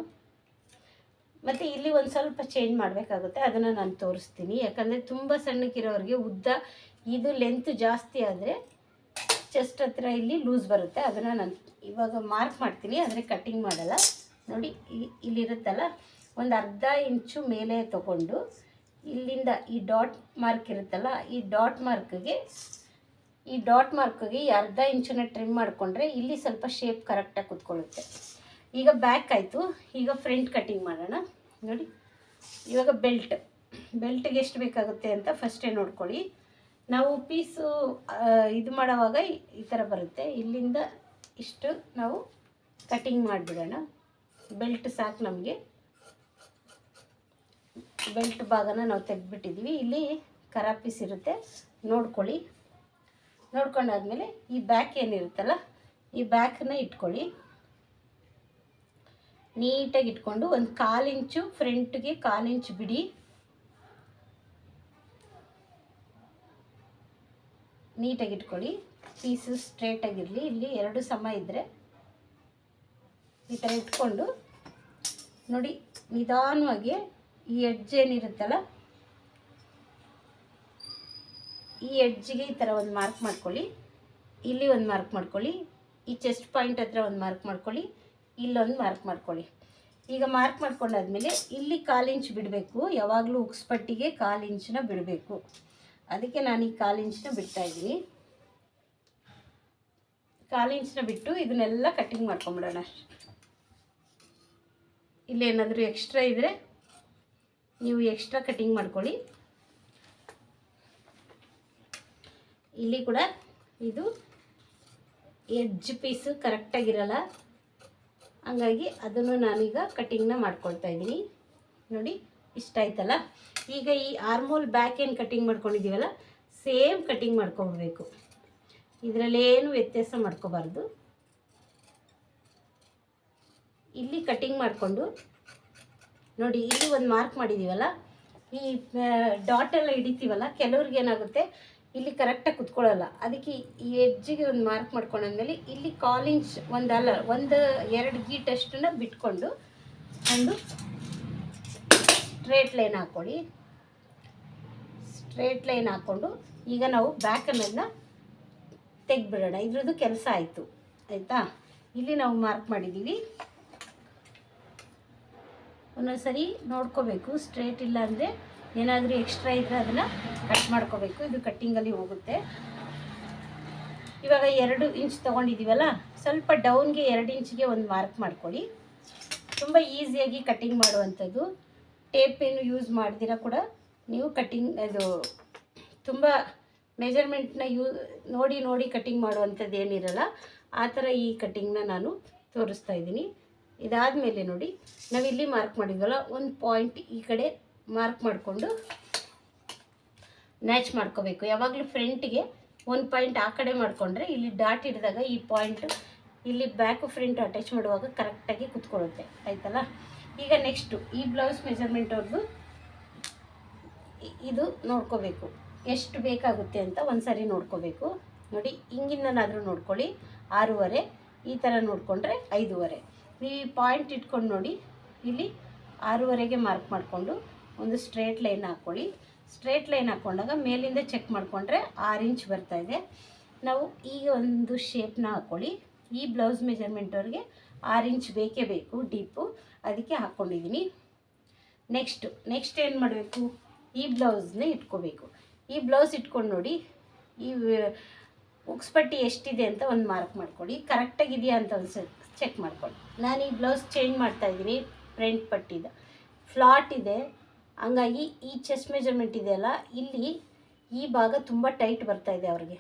ಮತ್ತು ಇಲ್ಲಿ ಒಂದು ಸ್ವಲ್ಪ ಚೇಂಜ್ ಮಾಡಬೇಕಾಗುತ್ತೆ. ಅದನ್ನು ನಾನು ತೋರಿಸ್ತೀನಿ. ಯಾಕಂದರೆ ತುಂಬ ಸಣ್ಣಕ್ಕಿರೋರಿಗೆ ಉದ್ದ ಇದು ಲೆಂತ್ ಜಾಸ್ತಿ ಆದರೆ ಚೆಸ್ಟ್ ಹತ್ರ ಇಲ್ಲಿ ಲೂಸ್ ಬರುತ್ತೆ. ಅದನ್ನು ನಾನು ಇವಾಗ ಮಾರ್ಕ್ ಮಾಡ್ತೀನಿ. ಆದರೆ ಕಟ್ಟಿಂಗ್ ಮಾಡಲ್ಲ. ನೋಡಿ ಇಲ್ಲಿರುತ್ತಲ್ಲ? ಒಂದು ಅರ್ಧ ಇಂಚು ಮೇಲೆ ತಗೊಂಡು ಇಲ್ಲಿಂದ ಈ ಡಾಟ್ ಮಾರ್ಕ್ ಇರುತ್ತಲ್ಲ, ಈ ಡಾಟ್ ಮಾರ್ಕ್ಗೆ, ಈ ಡಾಟ್ ಮಾರ್ಕ್ಗೆ ಅರ್ಧ ಇಂಚನ್ನ ಟ್ರಿಮ್ ಮಾಡಿಕೊಂಡ್ರೆ ಇಲ್ಲಿ ಸ್ವಲ್ಪ ಶೇಪ್ ಕರೆಕ್ಟಾಗಿ ಕೂತ್ಕೊಳ್ಳುತ್ತೆ. ಈಗ ಬ್ಯಾಕ್ ಆಯಿತು. ಈಗ ಫ್ರಂಟ್ ಕಟ್ಟಿಂಗ್ ಮಾಡೋಣ. ನೋಡಿ, ಇವಾಗ ಬೆಲ್ಟ್ ಬೆಲ್ಟ್ಗೆ ಎಷ್ಟು ಬೇಕಾಗುತ್ತೆ ಅಂತ ಫಸ್ಟೇ ನೋಡ್ಕೊಳ್ಳಿ. ನಾವು ಪೀಸು ಇದು ಮಾಡೋವಾಗ ಈ- ಥರ ಬರುತ್ತೆ. ಇಲ್ಲಿಂದ ಇಷ್ಟು ನಾವು ಕಟ್ಟಿಂಗ್ ಮಾಡಿಬಿಡೋಣ. ಬೆಲ್ಟ್ ಸಾಕು ನಮಗೆ. ಬೆಲ್ಟ್ ಭಾಗನ ನಾವು ತೆಗೆದ್ಬಿಟ್ಟಿದ್ದೀವಿ ಇಲ್ಲಿ ಕರಾ ಪೀಸ್ ಇರುತ್ತೆ. ನೋಡ್ಕೊಳ್ಳಿ. ನೋಡ್ಕೊಂಡಾದ್ಮೇಲೆ ಈ ಬ್ಯಾಕ್ ಏನಿರುತ್ತಲ್ಲ, ಈ ಬ್ಯಾಕನ್ನ ಇಟ್ಕೊಳ್ಳಿ. ನೀಟಾಗಿ ಇಟ್ಕೊಂಡು ಒಂದು ಕಾಲು ಇಂಚು ಫ್ರಂಟ್ಗೆ ಕಾಲು ಇಂಚು ಬಿಡಿ. ನೀಟಾಗಿ ಇಟ್ಕೊಳ್ಳಿ. ಪೀಸು ಸ್ಟ್ರೇಟಾಗಿರಲಿ ಇಲ್ಲಿ ಎರಡು ಸಮ ಇದ್ದರೆ ಈ ಥರ ಇಟ್ಕೊಂಡು ನೋಡಿ ನಿಧಾನವಾಗಿ ಈ ಎಡ್ಜ್ ಏನಿರುತ್ತಲ್ಲ, ಈ ಎಡ್ಜಿಗೆ ಈ ಥರ ಒಂದು ಮಾರ್ಕ್ ಮಾಡ್ಕೊಳ್ಳಿ. ಇಲ್ಲಿ ಒಂದು ಮಾರ್ಕ್ ಮಾಡ್ಕೊಳ್ಳಿ. ಈ ಚೆಸ್ಟ್ ಪಾಯಿಂಟ್ ಹತ್ರ ಒಂದು ಮಾರ್ಕ್ ಮಾಡ್ಕೊಳ್ಳಿ. ಇಲ್ಲೊಂದು ಮಾರ್ಕ್ ಮಾಡ್ಕೊಳ್ಳಿ. ಈಗ ಮಾರ್ಕ್ ಮಾಡ್ಕೊಂಡಾದ್ಮೇಲೆ ಇಲ್ಲಿ ಕಾಲು ಇಂಚ್ ಬಿಡಬೇಕು. ಯಾವಾಗಲೂ ಉಕ್ಸ್ಪಟ್ಟಿಗೆ ಕಾಲು ಇಂಚನ್ನ ಬಿಡಬೇಕು. ಅದಕ್ಕೆ ನಾನು ಈ ಕಾಲು ಇಂಚನ್ನ ಬಿಡ್ತಾ ಇದ್ದೀನಿ. ಕಾಲು ಇಂಚನ್ನ ಬಿಟ್ಟು ಇದನ್ನೆಲ್ಲ ಕಟ್ಟಿಂಗ್ ಮಾಡ್ಕೊಂಬಿಡೋಣ. ಇಲ್ಲೇನಾದರೂ ಎಕ್ಸ್ಟ್ರಾ ಇದ್ದರೆ ನೀವು ಎಕ್ಸ್ಟ್ರಾ ಕಟ್ಟಿಂಗ್ ಮಾಡ್ಕೊಳ್ಳಿ. ಇಲ್ಲಿ ಕೂಡ ಇದು ಎಜ್ ಪೀಸು ಕರೆಕ್ಟಾಗಿರಲ್ಲ ಹಂಗಾಗಿ ಅದನ್ನು ನಾನೀಗ ಕಟ್ಟಿಂಗ್ನ ಮಾಡ್ಕೊಳ್ತಾ ಇದ್ದೀನಿ. ನೋಡಿ, ಇಷ್ಟ ಆಯ್ತಲ್ಲ? ಈಗ ಈ ಆರ್ಮೋಲ್ ಬ್ಯಾಕ್ ಏನು ಕಟ್ಟಿಂಗ್ ಮಾಡ್ಕೊಂಡಿದ್ದೀವಲ್ಲ ಸೇಮ್ ಕಟ್ಟಿಂಗ್ ಮಾಡ್ಕೊಬೇಕು ಇದರಲ್ಲೇನು ವ್ಯತ್ಯಾಸ ಮಾಡ್ಕೋಬಾರ್ದು. ಇಲ್ಲಿ ಕಟ್ಟಿಂಗ್ ಮಾಡಿಕೊಂಡು ನೋಡಿ, ಇಲ್ಲಿ ಒಂದು ಮಾರ್ಕ್ ಮಾಡಿದ್ದೀವಲ್ಲ ಈ ಡಾಟ್ ಎಲ್ಲ ಹಿಡಿತೀವಲ್ಲ, ಕೆಲವ್ರಿಗೆ ಏನಾಗುತ್ತೆ, ಇಲ್ಲಿ ಕರೆಕ್ಟಾಗಿ ಕುತ್ಕೊಳ್ಳಲ್ಲ. ಅದಕ್ಕೆ ಈ ಹೆಜ್ಜಿಗೆ ಒಂದು ಮಾರ್ಕ್ ಮಾಡ್ಕೊಂಡಾದ್ಮೇಲೆ ಇಲ್ಲಿ ಕಾಲಿಂಚ್ ಒಂದು ಅಲ್ಲ ಒಂದು, ಎರಡು ಗೀಟಷ್ಟನ್ನು ಬಿಟ್ಕೊಂಡು ಒಂದು ಸ್ಟ್ರೇಟ್ ಲೈನ್ ಹಾಕ್ಕೊಳ್ಳಿ ಸ್ಟ್ರೇಟ್ ಲೈನ್ ಹಾಕ್ಕೊಂಡು ಈಗ ನಾವು ಬ್ಯಾಕನ್ನೆಲ್ಲ ತೆಗ್ದುಬಿಡೋಣ. ಇದ್ರದ್ದು ಕೆಲಸ ಆಯಿತು. ಆಯಿತಾ? ಇಲ್ಲಿ ನಾವು ಮಾರ್ಕ್ ಮಾಡಿದ್ದೀವಿ ಒಂದೊಂದು ಸರಿ ನೋಡ್ಕೋಬೇಕು. ಸ್ಟ್ರೇಟ್ ಇಲ್ಲ ಅಂದರೆ ಏನಾದರೂ ಎಕ್ಸ್ಟ್ರಾ ಇದ್ದರೆ ಅದನ್ನು ಕಟ್ ಮಾಡ್ಕೋಬೇಕು. ಇದು ಕಟ್ಟಿಂಗಲ್ಲಿ ಹೋಗುತ್ತೆ. ಇವಾಗ ಎರಡು ಇಂಚ್ ತೊಗೊಂಡಿದ್ದೀವಲ್ಲ ಸ್ವಲ್ಪ ಡೌನ್ಗೆ ಎರಡು ಇಂಚಿಗೆ ಒಂದು ಮಾರ್ಕ್ ಮಾಡ್ಕೊಳ್ಳಿ. ತುಂಬ ಈಸಿಯಾಗಿ ಕಟ್ಟಿಂಗ್ ಮಾಡುವಂಥದ್ದು. ಟೇಪ್ ಏನು ಯೂಸ್ ಮಾಡ್ದಿರ ಕೂಡ ನೀವು ಕಟ್ಟಿಂಗ್ ಅದು ತುಂಬ ಮೆಜರ್ಮೆಂಟ್ನ ಯೂ, ನೋಡಿ ನೋಡಿ ಕಟ್ಟಿಂಗ್ ಮಾಡುವಂಥದ್ದು ಏನಿರಲ್ಲ, ಆ ಥರ ಈ ಕಟ್ಟಿಂಗ್ನ ನಾನು ತೋರಿಸ್ತಾ ಇದ್ದೀನಿ. ಇದಾದಮೇಲೆ ನೋಡಿ, ನಾವಿಲ್ಲಿ ಮಾರ್ಕ್ ಮಾಡಿದ್ವಲ್ಲ, ಒಂದು ಪಾಯಿಂಟ್ ಈ ಕಡೆ ಮಾರ್ಕ್ ಮಾಡಿಕೊಂಡು ಮ್ಯಾಚ್ ಮಾಡ್ಕೋಬೇಕು. ಯಾವಾಗಲೂ ಫ್ರಂಟಿಗೆ ಒಂದು ಪಾಯಿಂಟ್ ಆ ಕಡೆ ಮಾಡಿಕೊಂಡ್ರೆ ಇಲ್ಲಿ ಡಾಟ್ ಹಿಡಿದಾಗ ಈ ಪಾಯಿಂಟ್ ಇಲ್ಲಿ ಬ್ಯಾಕು ಫ್ರಂಟ್ ಅಟ್ಯಾಚ್ ಮಾಡುವಾಗ ಕರೆಕ್ಟಾಗಿ ಕುತ್ಕೊಳ್ಳುತ್ತೆ. ಆಯ್ತಲ್ಲ? ಈಗ ನೆಕ್ಸ್ಟು ಈ ಬ್ಲೌಸ್ ಮೆಜರ್ಮೆಂಟ್ ಅವ್ರದ್ದು ಇದು ನೋಡ್ಕೋಬೇಕು. ಎಷ್ಟು ಬೇಕಾಗುತ್ತೆ ಅಂತ ಒಂದು ಸರಿ ನೋಡ್ಕೋಬೇಕು. ನೋಡಿ ಹಿಂಗಿಂದನಾದರೂ ನೋಡ್ಕೊಳ್ಳಿ. ಆರೂವರೆ, ಈ ಥರ ನೋಡಿಕೊಂಡ್ರೆ ಐದೂವರೆ. ಈ ಪಾಯಿಂಟ್ ಇಟ್ಕೊಂಡು ನೋಡಿ. ಇಲ್ಲಿ ಆರೂವರೆಗೆ ಮಾರ್ಕ್ ಮಾಡಿಕೊಂಡು ಒಂದು ಸ್ಟ್ರೇಟ್ ಲೈನ್ ಹಾಕ್ಕೊಳ್ಳಿ ಸ್ಟ್ರೇಟ್ ಲೈನ್ ಹಾಕ್ಕೊಂಡಾಗ ಮೇಲಿಂದ ಚೆಕ್ ಮಾಡಿಕೊಂಡ್ರೆ ಆರು ಇಂಚ್ ಬರ್ತಾ ಇದೆ. ನಾವು ಈಗ ಒಂದು ಶೇಪ್ನ ಹಾಕ್ಕೊಳ್ಳಿ ಈ ಬ್ಲೌಸ್ ಮೆಜರ್ಮೆಂಟವ್ರಿಗೆ ಆರು ಇಂಚ್ ಬೇಕೇ ಬೇಕು ಡೀಪು ಅದಕ್ಕೆ ಹಾಕ್ಕೊಂಡಿದ್ದೀನಿ ನೆಕ್ಸ್ಟು ನೆಕ್ಸ್ಟ್ ಏನು ಮಾಡಬೇಕು? ಈ ಬ್ಲೌಸ್ನ ಇಟ್ಕೋಬೇಕು. ಈ ಬ್ಲೌಸ್ ಇಟ್ಕೊಂಡು ನೋಡಿ. ಈ ಉಕ್ಸ್ಪಟ್ಟಿ ಎಷ್ಟಿದೆ ಅಂತ ಒಂದು ಮಾರ್ಕ್ ಮಾಡ್ಕೊಳ್ಳಿ ಕರೆಕ್ಟಾಗಿದೆಯಾ ಅಂತ ಒಂದು ಚೆಕ್ ಮಾಡ್ಕೊಳ್ಳಿ. ನಾನು ಈ ಬ್ಲೌಸ್ ಚೇಂಜ್ ಮಾಡ್ತಾ ಇದ್ದೀನಿ, ಫ್ರಂಟ್ ಪಟ್ಟಿದ. ಫ್ಲಾಟ್ ಇದೆ, ಹಂಗಾಗಿ ಈ ಚೆಸ್ಟ್ ಮೆಜರ್ಮೆಂಟ್ ಇದೆಯಲ್ಲ ಇಲ್ಲಿ ಈ ಭಾಗ ತುಂಬ ಟೈಟ್ ಬರ್ತಾ ಇದೆ ಅವ್ರಿಗೆ.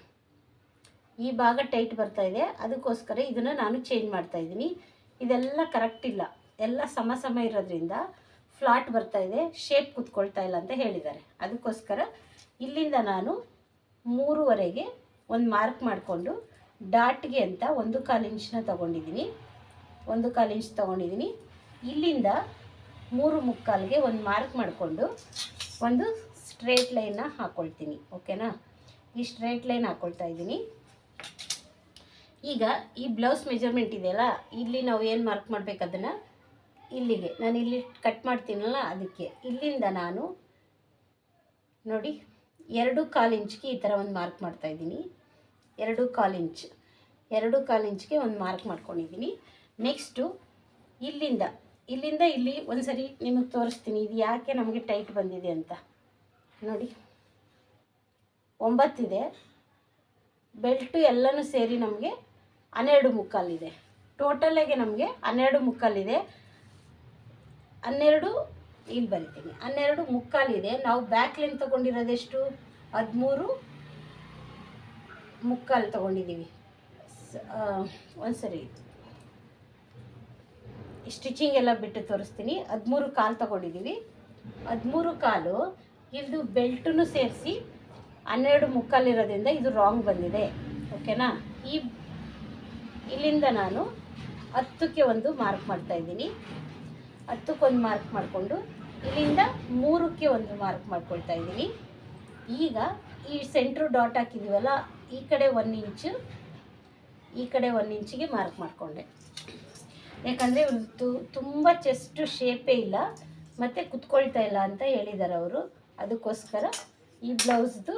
ಈ ಭಾಗ ಟೈಟ್ ಬರ್ತಾ ಇದೆ, ಅದಕ್ಕೋಸ್ಕರ ಇದನ್ನು ನಾನು ಚೇಂಜ್ ಮಾಡ್ತಾ ಇದ್ದೀನಿ. ಇದೆಲ್ಲ ಕರೆಕ್ಟ್ ಇಲ್ಲ. ಎಲ್ಲ ಸಮ ಸಮ ಇರೋದ್ರಿಂದ ಫ್ಲಾಟ್ ಬರ್ತಾ ಇದೆ ಶೇಪ್ ಕುತ್ಕೊಳ್ತಾ ಇಲ್ಲ ಅಂತ ಹೇಳಿದ್ದಾರೆ. ಅದಕ್ಕೋಸ್ಕರ ಇಲ್ಲಿಂದ ನಾನು ಮೂರುವರೆಗೆ ಒಂದು ಮಾರ್ಕ್ ಮಾಡಿಕೊಂಡು ಡಾಟ್ಗೆ ಅಂತ ಒಂದು ಕಾಲು ಇಂಚನ್ನ ತೊಗೊಂಡಿದ್ದೀನಿ. ಒಂದು ಕಾಲು ಇಂಚ್ ತೊಗೊಂಡಿದ್ದೀನಿ ಇಲ್ಲಿಂದ ಮೂರು ಮುಕ್ಕಾಲಿಗೆ ಒಂದು ಮಾರ್ಕ್ ಮಾಡಿಕೊಂಡು ಒಂದು ಸ್ಟ್ರೇಟ್ ಲೈನ್ನ ಹಾಕ್ಕೊಳ್ತೀನಿ ಓಕೆನಾ ಈ ಸ್ಟ್ರೇಟ್ ಲೈನ್ ಹಾಕ್ಕೊಳ್ತಾ ಇದ್ದೀನಿ ಈಗ ಈ ಬ್ಲೌಸ್ ಮೆಜರ್ಮೆಂಟ್ ಇದೆಯಲ್ಲ, ಇಲ್ಲಿ ನಾವು ಏನು ಮಾರ್ಕ್ ಮಾಡಬೇಕು ಅದನ್ನು ಇಲ್ಲಿಗೆ. ನಾನು ಇಲ್ಲಿ ಕಟ್ ಮಾಡ್ತೀನಲ್ಲ ಅದಕ್ಕೆ. ಇಲ್ಲಿಂದ ನಾನು ನೋಡಿ ಎರಡು ಕಾಲು ಇಂಚ್ಗೆ ಈ ಥರ ಒಂದು ಮಾರ್ಕ್ ಮಾಡ್ತಾ ಇದ್ದೀನಿ ಎರಡು ಕಾಲು ಇಂಚ್. ಎರಡು ಕಾಲು ಇಂಚ್ಗೆ ಒಂದು ಮಾರ್ಕ್ ಮಾಡ್ಕೊಂಡಿದ್ದೀನಿ ನೆಕ್ಸ್ಟು ಇಲ್ಲಿಂದ. ಇಲ್ಲಿಂದ ಇಲ್ಲಿ ಒಂದು ಸರಿ ನಿಮಗೆ ತೋರಿಸ್ತೀನಿ. ಇದು ಯಾಕೆ ನಮಗೆ ಟೈಟ್ ಬಂದಿದೆ ಅಂತ. ನೋಡಿ. ಒಂಬತ್ತಿದೆ. ಬೆಲ್ಟು ಎಲ್ಲನೂ ಸೇರಿ ನಮಗೆ ಹನ್ನೆರಡು ಮುಕ್ಕಾಲಿದೆ. ಟೋಟಲಾಗಿ ನಮಗೆ ಹನ್ನೆರಡು ಮುಕ್ಕಾಲಿದೆ. ಹನ್ನೆರಡು, ಇಲ್ಲಿ ಬರಿತೀನಿ. ಹನ್ನೆರಡು ಮುಕ್ಕಾಲಿದೆ. ನಾವು ಬ್ಯಾಕ್ ಲೈನ್ ತೊಗೊಂಡಿರೋದೆಷ್ಟು ಹದಿಮೂರು ಮುಕ್ಕಾಲು ತೊಗೊಂಡಿದ್ದೀವಿ. ಒಂದು ಸರಿ ಸ್ಟಿಚಿಂಗ್ ಎಲ್ಲ ಬಿಟ್ಟು ತೋರಿಸ್ತೀನಿ. ಹದಿಮೂರು ಕಾಲು ತೊಗೊಂಡಿದ್ದೀವಿ ಹದಿಮೂರು ಕಾಲು ಇದು ಬೆಲ್ಟನ್ನು ಸೇರಿಸಿ ಹನ್ನೆರಡು ಮುಕ್ಕಾಲಿರೋದ್ರಿಂದ ಇದು ರಾಂಗ್ ಬಂದಿದೆ. ಓಕೆನಾ? ಈ ಇಲ್ಲಿಂದ ನಾನು ಹತ್ತಕ್ಕೆ ಒಂದು ಮಾರ್ಕ್ ಮಾಡ್ತಾ ಇದ್ದೀನಿ. ಹತ್ತಕ್ಕೊಂದು ಮಾರ್ಕ್ ಮಾಡಿಕೊಂಡು ಇಲ್ಲಿಂದ ಮೂರಕ್ಕೆ ಒಂದು ಮಾರ್ಕ್ ಮಾಡ್ಕೊಳ್ತಾ ಇದ್ದೀನಿ. ಈಗ ಈ ಸೆಂಟ್ರು ಡಾಟ್ ಹಾಕಿದ್ದೀವಲ್ಲ ಈ ಕಡೆ ಒನ್ ಇಂಚು ಈ ಕಡೆ ಒನ್ ಇಂಚಿಗೆ ಮಾರ್ಕ್ ಮಾಡಿಕೊಂಡೆ. ಯಾಕಂದರೆ ಇವ್ರದ್ದು ತುಂಬ ಚೆಸ್ಟು ಶೇಪೇ ಇಲ್ಲ, ಮತ್ತು ಕುತ್ಕೊಳ್ತಾ ಇಲ್ಲ ಅಂತ ಹೇಳಿದ್ದಾರೆ ಅವರು. ಅದಕ್ಕೋಸ್ಕರ ಈ ಬ್ಲೌಸ್ದು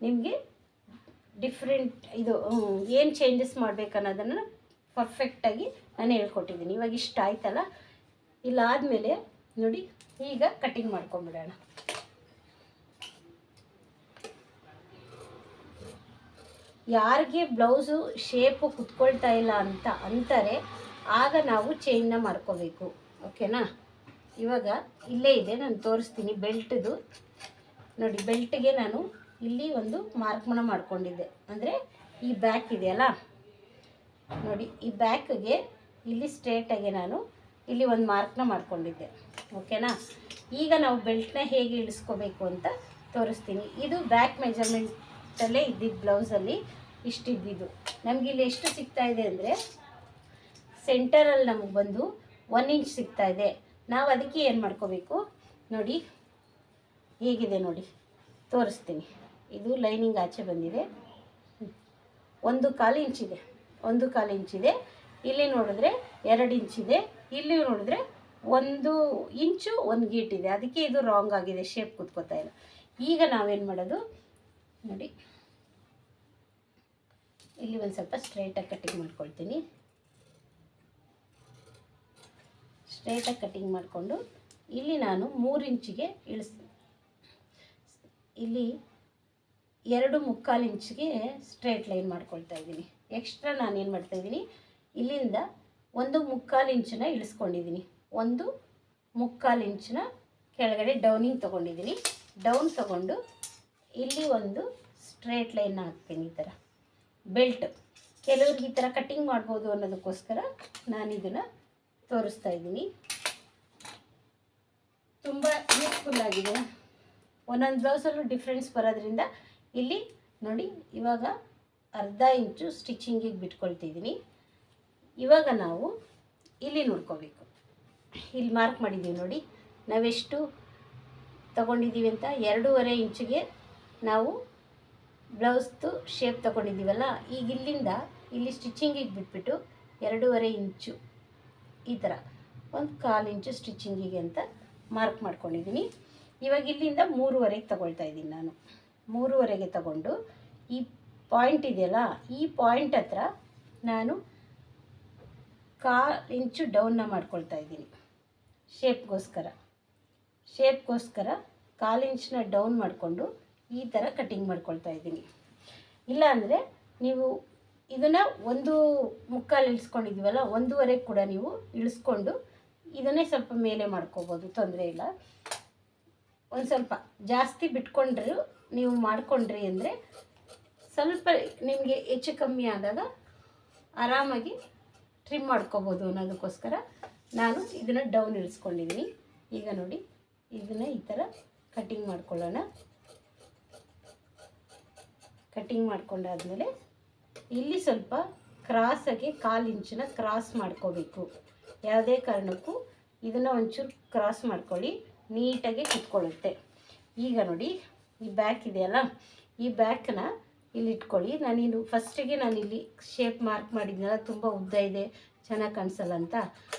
ನಿಮಗೆ ಡಿಫ್ರೆಂಟ್ ಇದು ಏನು ಚೇಂಜಸ್ ಮಾಡಬೇಕನ್ನೋದನ್ನು ಪರ್ಫೆಕ್ಟಾಗಿ ನಾನು ಹೇಳ್ಕೊಟ್ಟಿದ್ದೀನಿ ಇವಾಗ ಇಷ್ಟ ಆಯ್ತಲ್ಲ? ಇಲ್ಲಾದಮೇಲೆ ನೋಡಿ, ಈಗ ಕಟಿಂಗ್ ಮಾಡ್ಕೊಂಬಿಡೋಣ. ಯಾರಿಗೆ ಬ್ಲೌಸು ಶೇಪು ಕುತ್ಕೊಳ್ತಾ ಇಲ್ಲ ಅಂತ ಅಂತಾರೆ ಆಗ ನಾವು ಚೈನ್ನ ಮಾಡ್ಕೋಬೇಕು. ಓಕೆನಾ ಇವಾಗ ಇಲ್ಲೇ ಇದೆ, ನಾನು ತೋರಿಸ್ತೀನಿ ಬೆಲ್ಟ್ದು. ನೋಡಿ, ಬೆಲ್ಟ್ಗೆ ನಾನು ಇಲ್ಲಿ ಒಂದು ಮಾರ್ಕ್ಮನ ಮಾಡ್ಕೊಂಡಿದ್ದೆ. ಅಂದರೆ ಈ ಬ್ಯಾಕ್ ಇದೆಯಲ್ಲ? ನೋಡಿ, ಈ ಬ್ಯಾಕ್ಗೆ ಇಲ್ಲಿ ಸ್ಟ್ರೇಟಾಗಿ ನಾನು ಇಲ್ಲಿ ಒಂದು ಮಾರ್ಕ್ನ ಮಾಡ್ಕೊಂಡಿದ್ದೆ. ಓಕೆನಾ ಈಗ ನಾವು ಬೆಲ್ಟ್ನ ಹೇಗೆ ಇಳಿಸ್ಕೋಬೇಕು ಅಂತ ತೋರಿಸ್ತೀನಿ. ಇದು ಬ್ಯಾಕ್ ಮೆಜರ್ಮೆಂಟಲ್ಲೇ ಇದ್ದಿದ್ದು ಬ್ಲೌಸಲ್ಲಿ ಇಷ್ಟಿದ್ದಿದ್ದು. ನಮಗಿಲ್ಲಿ ಎಷ್ಟು ಸಿಗ್ತಾಯಿದೆ ಅಂದರೆ ಸೆಂಟರಲ್ಲಿ ನಮಗೆ ಬಂದು ಒನ್ ಇಂಚ್ ಸಿಗ್ತಾ ಇದೆ. ನಾವು ಅದಕ್ಕೆ ಏನು ಮಾಡ್ಕೋಬೇಕು? ನೋಡಿ, ಹೇಗಿದೆ ನೋಡಿ. ತೋರಿಸ್ತೀನಿ. ಇದು ಲೈನಿಂಗ್ ಆಚೆ ಬಂದಿದೆ. ಒಂದು ಕಾಲು ಇಂಚಿದೆ ಒಂದು ಕಾಲು ಇಂಚಿದೆ ಇಲ್ಲಿ ನೋಡಿದ್ರೆ ಎರಡು ಇಂಚಿದೆ ಇಲ್ಲಿ ನೋಡಿದ್ರೆ ಒಂದು ಇಂಚು ಒಂದು ಇದೆ. ಅದಕ್ಕೆ ಇದು ರಾಂಗ್ ಆಗಿದೆ ಶೇಪ್ ಕುತ್ಕೋತಾ ಇಲ್ಲ ಈಗ ನಾವೇನು ಮಾಡೋದು? ನೋಡಿ. ಇಲ್ಲಿ ಒಂದು ಸ್ವಲ್ಪ ಸ್ಟ್ರೈಟಾಗಿ ಕಟ್ಟಿಂಗ್ ಮಾಡ್ಕೊಳ್ತೀನಿ. ಸ್ಟ್ರೈಟಾಗಿ ಕಟ್ಟಿಂಗ್ ಮಾಡಿಕೊಂಡು ಇಲ್ಲಿ ನಾನು ಮೂರು ಇಂಚಿಗೆ ಇಳಿಸ್ ಇಲ್ಲಿ ಎರಡು ಮುಕ್ಕಾಲು ಇಂಚಿಗೆ ಸ್ಟ್ರೈಟ್ ಲೈನ್ ಮಾಡ್ಕೊಳ್ತಾ ಇದ್ದೀನಿ. ಎಕ್ಸ್ಟ್ರಾ ನಾನು ಏನು ಮಾಡ್ತಾಯಿದ್ದೀನಿ ಇಲ್ಲಿಂದ ಒಂದು ಮುಕ್ಕಾಲು ಇಂಚನ್ನ ಇಳಿಸ್ಕೊಂಡಿದ್ದೀನಿ. ಒಂದು ಮುಕ್ಕಾಲು ಇಂಚನ್ನ ಕೆಳಗಡೆ ಡೌನಿಂಗ್ ತೊಗೊಂಡಿದ್ದೀನಿ. ಡೌನ್ ತೊಗೊಂಡು ಇಲ್ಲಿ ಒಂದು ಸ್ಟ್ರೇಟ್ ಲೈನ್ ಹಾಕ್ತೀನಿ ಈ ಥರ. ಬೆಲ್ಟ್. ಕೆಲವ್ರಿಗೆ ಈ ಥರ ಕಟ್ಟಿಂಗ್ ಮಾಡ್ಬೋದು ಅನ್ನೋದಕ್ಕೋಸ್ಕರ ನಾನು ಇದನ್ನು ತೋರಿಸ್ತಾ ಇದ್ದೀನಿ. ತುಂಬ ಯೂಸ್ಫುಲ್ ಆಗಿದೆ. ಒಂದೊಂದು ಬ್ಲೌಸಲ್ಲೂ ಡಿಫ್ರೆನ್ಸ್ ಬರೋದ್ರಿಂದ ಇಲ್ಲಿ ನೋಡಿ, ಇವಾಗ ಅರ್ಧ ಇಂಚು ಸ್ಟಿಚಿಂಗಿಗೆ ಬಿಟ್ಕೊಳ್ತಿದ್ದೀನಿ. ಇವಾಗ ನಾವು ಇಲ್ಲಿ ನೋಡ್ಕೋಬೇಕು. ಇಲ್ಲಿ ಮಾರ್ಕ್ ಮಾಡಿದ್ದೀವಿ ನೋಡಿ, ನಾವೆಷ್ಟು ತಗೊಂಡಿದ್ದೀವಿ ಅಂತ ಎರಡೂವರೆ ಇಂಚಿಗೆ ನಾವು ಬ್ಲೌಸ್ದು ಶೇಪ್ ತೊಗೊಂಡಿದ್ದೀವಲ್ಲ, ಈಗ ಇಲ್ಲಿಂದ ಇಲ್ಲಿ ಸ್ಟಿಚಿಂಗಿಗೆ ಬಿಟ್ಬಿಟ್ಟು ಎರಡೂವರೆ ಇಂಚು ಈ ಥರ ಒಂದು ಕಾಲು ಇಂಚು ಸ್ಟಿಚಿಂಗಿಗೆ ಅಂತ ಮಾರ್ಕ್ ಮಾಡ್ಕೊಂಡಿದ್ದೀನಿ ಇವಾಗ ಇಲ್ಲಿಂದ ಮೂರುವರೆಗೆ ತಗೊಳ್ತಾ ಇದ್ದೀನಿ ನಾನು. ಮೂರುವರೆಗೆ ತಗೊಂಡು ಈ ಪಾಯಿಂಟ್ ಇದೆಯಲ್ಲ, ಈ ಪಾಯಿಂಟ್ ಹತ್ರ ನಾನು ಕಾಲು ಇಂಚು ಡೌನ್ನ ಮಾಡ್ಕೊಳ್ತಾ ಇದ್ದೀನಿ. ಶೇಪ್ಗೋಸ್ಕರ ಶೇಪ್ಗೋಸ್ಕರ ಕಾಲು ಇಂಚನ್ನ ಡೌನ್ ಮಾಡಿಕೊಂಡು ಈ ಥರ ಕಟ್ಟಿಂಗ್ ಮಾಡ್ಕೊಳ್ತಾ ಇದ್ದೀನಿ. ಇಲ್ಲಾಂದರೆ ನೀವು ಇದನ್ನು ಒಂದು ಮುಕ್ಕಾಲು ಇಳಿಸ್ಕೊಂಡಿದ್ದೀವಲ್ಲ, ಒಂದೂವರೆ ಕೂಡ ನೀವು ಇಳಿಸ್ಕೊಂಡು ಇದನ್ನೇ ಸ್ವಲ್ಪ ಮೇಲೆ ಮಾಡ್ಕೋಬೋದು, ತೊಂದರೆ ಇಲ್ಲ. ಒಂದು ಸ್ವಲ್ಪ ಜಾಸ್ತಿ ಬಿಟ್ಕೊಂಡ್ರು ನೀವು ಮಾಡಿಕೊಂಡ್ರಿ ಅಂದರೆ ಸ್ವಲ್ಪ ನಿಮಗೆ ಹೆಚ್ಚು ಕಮ್ಮಿ ಆದಾಗ ಆರಾಮಾಗಿ ಟ್ರಿಮ್ ಮಾಡ್ಕೋಬೋದು ಅನ್ನೋದಕ್ಕೋಸ್ಕರ ನಾನು ಇದನ್ನು ಡೌನ್ ಇಳಿಸ್ಕೊಂಡಿದ್ದೀನಿ. ಈಗ ನೋಡಿ, ಇದನ್ನು ಈ ಥರ ಕಟ್ಟಿಂಗ್ ಮಾಡ್ಕೊಳ್ಳೋಣ. ಕಟ್ಟಿಂಗ್ ಮಾಡ್ಕೊಂಡಾದ್ಮೇಲೆ ಇಲ್ಲಿ ಸ್ವಲ್ಪ ಕ್ರಾಸಾಗಿ ಕಾಲು ಇಂಚನ್ನ ಕ್ರಾಸ್ ಮಾಡ್ಕೋಬೇಕು. ಯಾವುದೇ ಕಾರಣಕ್ಕೂ ಇದನ್ನು ಒಂಚೂರು ಕ್ರಾಸ್ ಮಾಡ್ಕೊಳ್ಳಿ ನೀಟಾಗಿ ಕುತ್ಕೊಳ್ಳುತ್ತೆ. ಈಗ ನೋಡಿ, ಈ ಬ್ಯಾಕ್ ಇದೆಯಲ್ಲ ಈ ಬ್ಯಾಕನ್ನ ಇಲ್ಲಿ ಇಟ್ಕೊಳ್ಳಿ. ನಾನಿದು ಫಸ್ಟಿಗೆ ನಾನು ಇಲ್ಲಿ ಶೇಪ್ ಮಾರ್ಕ್ ಮಾಡಿದ್ನಲ್ಲ, ತುಂಬ ಉದ್ದ ಇದೆ, ಚೆನ್ನಾಗಿ ಕಾಣಿಸಲ್ಲ ಅಂತ?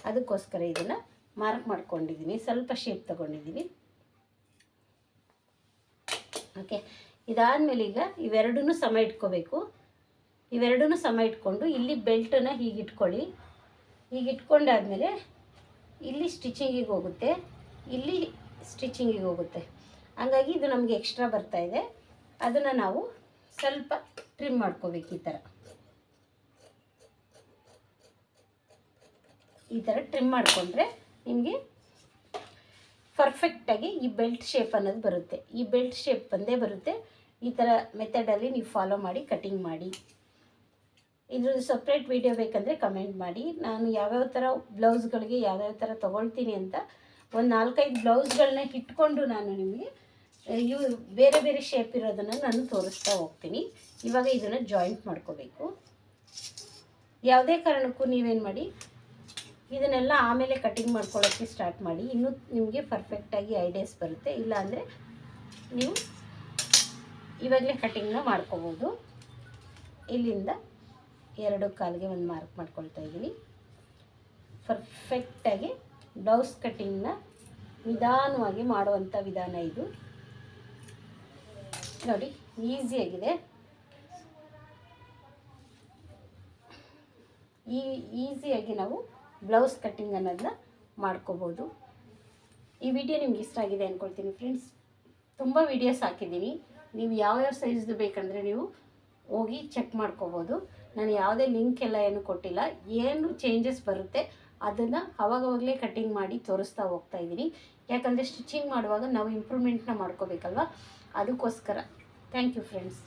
ಅದಕ್ಕೋಸ್ಕರ ಇದನ್ನು ಮಾರ್ಕ್ ಮಾಡ್ಕೊಂಡಿದ್ದೀನಿ. ಸ್ವಲ್ಪ ಶೇಪ್ ತಗೊಂಡಿದ್ದೀನಿ. ಓಕೆ ಇದಾದಮೇಲೆ ಈಗ ಇವೆರಡೂ ಸಮ ಇಟ್ಕೋಬೇಕು. ಇವೆರಡೂ ಸಮ ಇಟ್ಕೊಂಡು ಇಲ್ಲಿ ಬೆಲ್ಟನ್ನು ಹೀಗೆ ಇಟ್ಕೊಳ್ಳಿ. ಹೀಗೆ ಇಟ್ಕೊಂಡಾದ್ಮೇಲೆ ಇಲ್ಲಿ ಸ್ಟಿಚಿಂಗಿಗೆ ಹೋಗುತ್ತೆ. ಇಲ್ಲಿ ಸ್ಟಿಚಿಂಗಿಗೆ ಹೋಗುತ್ತೆ. ಹಂಗಾಗಿ ಇದು ನಮಗೆ ಎಕ್ಸ್ಟ್ರಾ ಬರ್ತಾ ಇದೆ. ಅದನ್ನು ನಾವು ಸ್ವಲ್ಪ ಟ್ರಿಮ್ ಮಾಡ್ಕೋಬೇಕು ಈ ಥರ. ಈ ಥರ ಟ್ರಿಮ್ ಮಾಡಿಕೊಂಡ್ರೆ ನಿಮಗೆ ಪರ್ಫೆಕ್ಟಾಗಿ ಈ ಬೆಲ್ಟ್ ಶೇಪ್ ಅನ್ನೋದು ಬರುತ್ತೆ. ಈ ಬೆಲ್ಟ್ ಶೇಪ್ ಬಂದೇ ಬರುತ್ತೆ. ಈ ಥರ ಮೆಥಡಲ್ಲಿ ನೀವು ಫಾಲೋ ಮಾಡಿ ಕಟಿಂಗ್ ಮಾಡಿ. ಇದ್ರದ್ದು ಸಪ್ರೇಟ್ ವಿಡಿಯೋ ಬೇಕಂದರೆ ಕಮೆಂಟ್ ಮಾಡಿ. ನಾನು ಯಾವ್ಯಾವ ಥರ ಬ್ಲೌಸ್ಗಳಿಗೆ ಯಾವ್ಯಾವ ಥರ ತೊಗೊಳ್ತೀನಿ ಅಂತ ಒಂದು ನಾಲ್ಕೈದು ಬ್ಲೌಸ್ಗಳನ್ನ ಇಟ್ಕೊಂಡು ನಾನು ನಿಮಗೆ ಇವು ಬೇರೆ ಬೇರೆ ಶೇಪ್ ಇರೋದನ್ನು ನಾನು ತೋರಿಸ್ತಾ ಹೋಗ್ತೀನಿ. ಇವಾಗ ಇದನ್ನು ಜಾಯಿಂಟ್ ಮಾಡ್ಕೋಬೇಕು. ಯಾವುದೇ ಕಾರಣಕ್ಕೂ ನೀವೇನು ಮಾಡಿ, ಇದನ್ನೆಲ್ಲ ಆಮೇಲೆ ಕಟಿಂಗ್ ಮಾಡ್ಕೊಳ್ಳೋಕ್ಕೆ ಸ್ಟಾರ್ಟ್ ಮಾಡಿ. ಇನ್ನೂ ನಿಮಗೆ ಪರ್ಫೆಕ್ಟಾಗಿ ಐಡಿಯಾಸ್ ಬರುತ್ತೆ. ಇಲ್ಲಾಂದರೆ ನೀವು ಇವಾಗಲೇ ಕಟಿಂಗ್ನ ಮಾಡ್ಕೋಬೋದು. ಇಲ್ಲಿಂದ ಎರಡು ಕಾಲಿಗೆ ಒಂದು ಮಾರ್ಕ್ ಮಾಡ್ಕೊಳ್ತಾ ಇದ್ದೀನಿ. ಪರ್ಫೆಕ್ಟಾಗಿ ಬ್ಲೌಸ್ ಕಟಿಂಗ್ನ ನಿಧಾನವಾಗಿ ಮಾಡುವಂಥ ವಿಧಾನ ಇದು. ನೋಡಿ ಈಸಿಯಾಗಿದೆ ಈ ಈಸಿಯಾಗಿ ನಾವು ಬ್ಲೌಸ್ ಕಟ್ಟಿಂಗ್ ಅನ್ನೋದನ್ನ ಮಾಡ್ಕೋಬೋದು. ಈ ವಿಡಿಯೋ ನಿಮ್ಗೆ ಇಷ್ಟ ಆಗಿದೆ ಅಂದ್ಕೊಳ್ತೀನಿ ಫ್ರೆಂಡ್ಸ್ ತುಂಬ ವಿಡಿಯೋಸ್ ಹಾಕಿದ್ದೀನಿ. ನೀವು ಯಾವ್ಯಾವ ಸೈಜ್ದು ಬೇಕಂದರೆ ನೀವು ಹೋಗಿ ಚೆಕ್ ಮಾಡ್ಕೋಬೋದು. ನಾನು ಯಾವುದೇ ಲಿಂಕ್ ಎಲ್ಲ ಏನು ಕೊಟ್ಟಿಲ್ಲ. ಏನು ಚೇಂಜಸ್ ಬರುತ್ತೆ ಅದನ್ನು ಅವಾಗವಾಗಲೇ ಕಟ್ಟಿಂಗ್ ಮಾಡಿ ತೋರಿಸ್ತಾ ಹೋಗ್ತಾ ಇದ್ದೀನಿ. ಯಾಕಂದರೆ ಸ್ಟಿಚಿಂಗ್ ಮಾಡುವಾಗ ನಾವು ಇಂಪ್ರೂವ್ಮೆಂಟ್ನ ಮಾಡ್ಕೋಬೇಕಲ್ವ? ಅದಕ್ಕೋಸ್ಕರ. Thank you friends